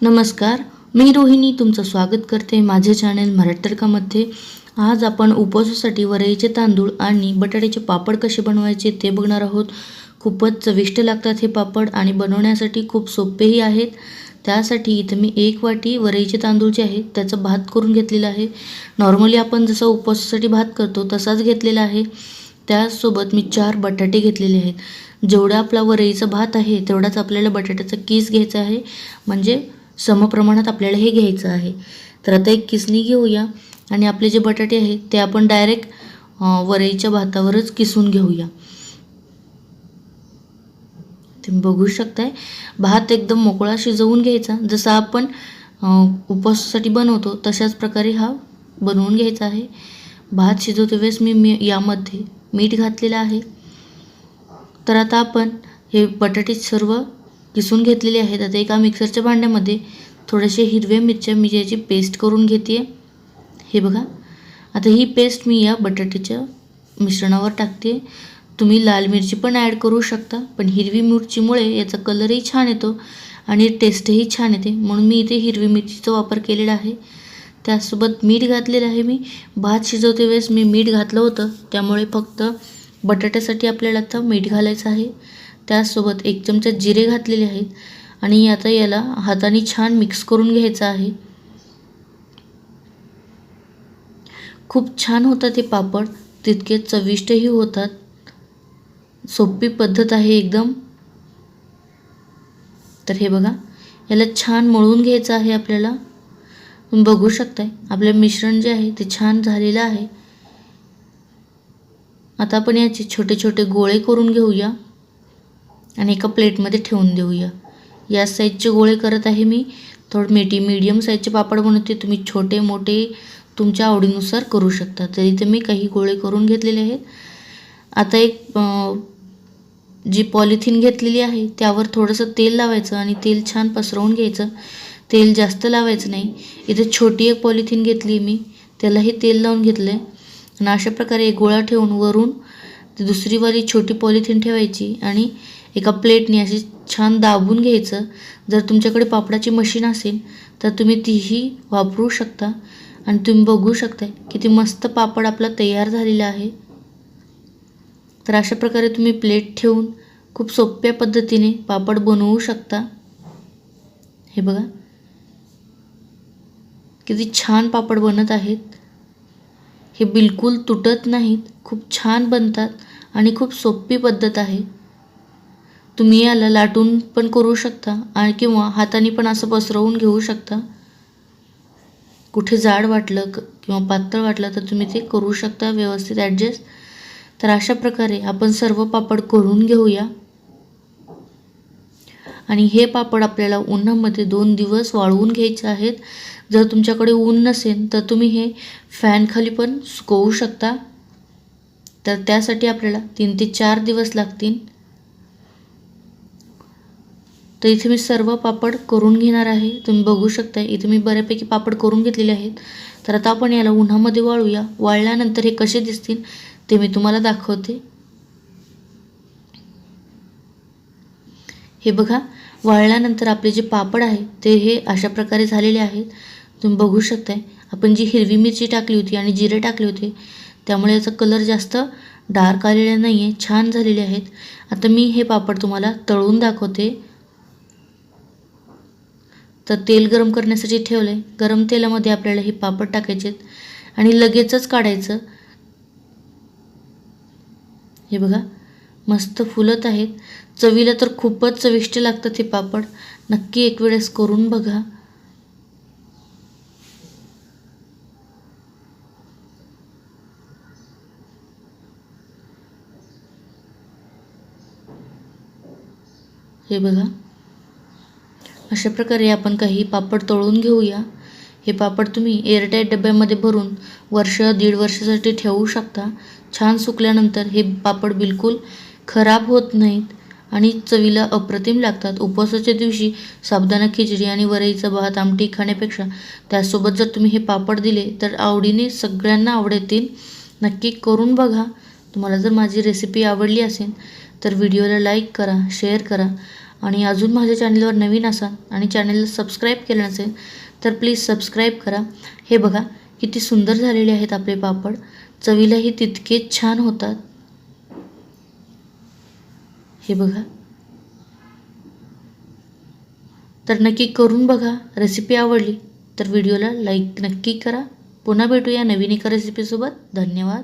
नमस्कार मी रोहिणी तुमचं स्वागत करते माझे चॅनल मराठतडकामध्ये आज आपण उपवासासाठी वरईचे तांदूळ आणि बटाट्याचे पापड कसे बनवायचे ते बघणार आहोत. खूपच चविष्ट लागतात हे पापड आणि बनवण्यासाठी खूप सोपेही आहेत. त्यासाठी इथं मी एक वाटी वरईचे तांदूळ जे आहेत त्याचं भात करून घेतलेलं आहे. नॉर्मली आपण जसं उपवासासाठी भात करतो तसाच घेतलेला आहे. त्यासोबत मी चार बटाटे घेतलेले आहेत. जेवढा आपला वरईचा भात आहे तेवढाच आपल्याला बटाट्याचा किस घ्यायचा आहे. म्हणजे समप्रमाणात आपल्याला हे घ्यायचं आहे. तर आता एक किसणी घेऊया आणि आपले जे बटाटे आहेत ते आपण डायरेक्ट वरईच्या भातावरच किसून घेऊया. तुम्ही बघू शकताय भात एकदम मोकळा शिजवून घ्यायचा. जसा आपण उपवासासाठी बनवतो तशाच प्रकारे हा बनवून घ्यायचा आहे. भात शिजवते वेळेस मी मी यामध्ये मीठ घातलेलं आहे. तर आता आपण हे बटाटे सर्व किसून घेतलेले आहेत. आता एका मिक्सरच्या भांड्यामध्ये थोडेसे हिरव्या मिरच्या मी याची पेस्ट करून घेते हे बघा. आता ही पेस्ट मी या बटाट्याच्या मिश्रणावर टाकते तुम्ही लाल मिरची पण ॲड करू शकता पण हिरवी मिरचीमुळे याचा कलरही छान येतो आणि टेस्टही छान येते. म्हणून मी इथे हिरवी मिरचीचा वापर केलेला आहे. त्यासोबत मीठ घातलेलं आहे मी. भात शिजवते वेळेस मी मीठ घातलं होतं. त्यामुळे फक्त बटाट्यासाठी आपल्याला आता मीठ घालायचं आहे. त्याचसोबत एक चमचा जिरे घातलेले आहेत आणि आता याला हाताने छान मिक्स करून घ्यायचं आहे. खूप छान होतात हे पापड तितके चविष्टही होतात. सोपी पद्धत आहे एकदम. तर हे बघा याला छान मळून घ्यायचं आहे आपल्याला. तुम्ही बघू शकताय आपलं मिश्रण जे आहे ते छान झालेलं आहे. आता आपण याचे छोटे छोटे गोळे करून घेऊया. आणि एका प्लेटमध्ये ठेवून देऊया. या साईजचे गोळे करत आहे मी. थोडं मेटी मीडियम साईजचे पापड बनवते. तुम्ही छोटे मोठे तुमच्या आवडीनुसार करू शकता. तर इथे मी काही गोळे करून घेतलेले आहेत. आता एक जी पॉलिथिन घेतलेली आहे त्यावर थोडंसं तेल लावायचं आणि तेल छान पसरवून घ्यायचं. तेल जास्त लावायचं नाही. इथे छोटी एक पॉलिथिन घेतली मी. त्यालाही तेल लावून घेतलं आहे आणि अशा प्रकारे एक गोळा ठेवून वरून ती दुसरीवाली छोटी पॉलिथिन ठेवायची आणि एका प्लेटने अशी छान दाबून घ्यायचं. जर तुमच्याकडे पापडाची मशीन असेल तर तुम्ही तीही वापरू शकता. आणि तुम्ही बघू शकताय किती मस्त पापड आपला तयार झालेला आहे. तर अशा प्रकारे तुम्ही प्लेट ठेवून खूप सोप्या पद्धतीने पापड बनवू शकता. हे बघा. किती छान पापड बनत आहेत. हे बिलकुल तुटत नाहीत. खूप छान बनतात आणि खूप सोपी पद्धत आहे. तुम्ही याला लाटून पण करू शकता आणि किंवा हाताने पण असं पसरवून घेऊ शकता. कुठे जाड वाटलं क- किंवा पातळ वाटलं तर तुम्ही ते करू शकता व्यवस्थित ॲडजस्ट तर अशा प्रकारे आपण सर्व पापड करून घेऊया. आणि हे पापड आपल्याला उन्हामध्ये दोन दिवस वाळवून घ्यायचे आहेत. जर तुमच्याकडे ऊन नसेल तर तुम्ही हे फॅनखाली पण सुकवू शकता. तर त्यासाठी आपल्याला तीन ते चार दिवस लागतील. तर इथे मी सर्व पापड करून घेणार आहे. तुम्ही बघू शकता इथे मी बऱ्यापैकी पापड करून घेतलेले आहेत. तर आता आपण याला उन्हामध्ये वाळूया. वाळल्यानंतर हे कसे दिसतील ते मी तुम्हाला दाखवते. हे बघा वाळल्यानंतर आपले जे पापड आहे ते हे अशा प्रकारे झालेले आहेत. तुम्ही बघू शकताय आपण जी हिरवी मिरची टाकली होती आणि जिरे टाकले होते त्यामुळे याचा कलर जास्त डार्क आलेला नाही आहे छान झालेले आहेत. आता मी हे पापड तुम्हाला तळून दाखवते. तर तेल गरम करण्यासाठी ठेवलं आहे गरम तेलामध्ये आपल्याला हे पापड टाकायचे आहेत. आणि लगेचच काढायचं. हे बघा मस्त फुलत आहेत. चवीला तर खूपच चविष्ट लागतात हे पापड. नक्की एक वेळेस करून बघा. हे बघा. अशा प्रकारे आपण काही पापड तळून घेऊया. हे पापड तुम्ही एअरटाईट डब्यामध्ये भरून वर्ष दीड वर्षासाठी ठेवू शकता. छान सुकल्यानंतर हे पापड बिलकुल खराब होत नाहीत आणि चवीला अप्रतिम लागतात. उपवासाच्या दिवशी साबुदाणा खिचडी आणि वरईचा भात आमटी खाण्यापेक्षा त्यासोबत जर तुम्ही हे पापड दिले तर आवडीने सगळ्यांना आवडतील. नक्की करून बघा. तुम्हाला जर माझी रेसिपी आवडली असेल तर व्हिडिओला लाईक करा शेअर करा आणि अजून माझ्या चॅनलवर नवीन असाल आणि चॅनलला सबस्क्राईब केलं नसेल तर प्लीज सबस्क्राईब करा. हे बघा किती सुंदर झालेले आहेत आपले पापड. चवीलाही तितके छान होतात. हे बघा. तर नक्की करून बघा. रेसिपी आवडली तर व्हिडिओला लाईक नक्की करा. पुन्हा भेटूया नवीन एका रेसिपीसोबत धन्यवाद.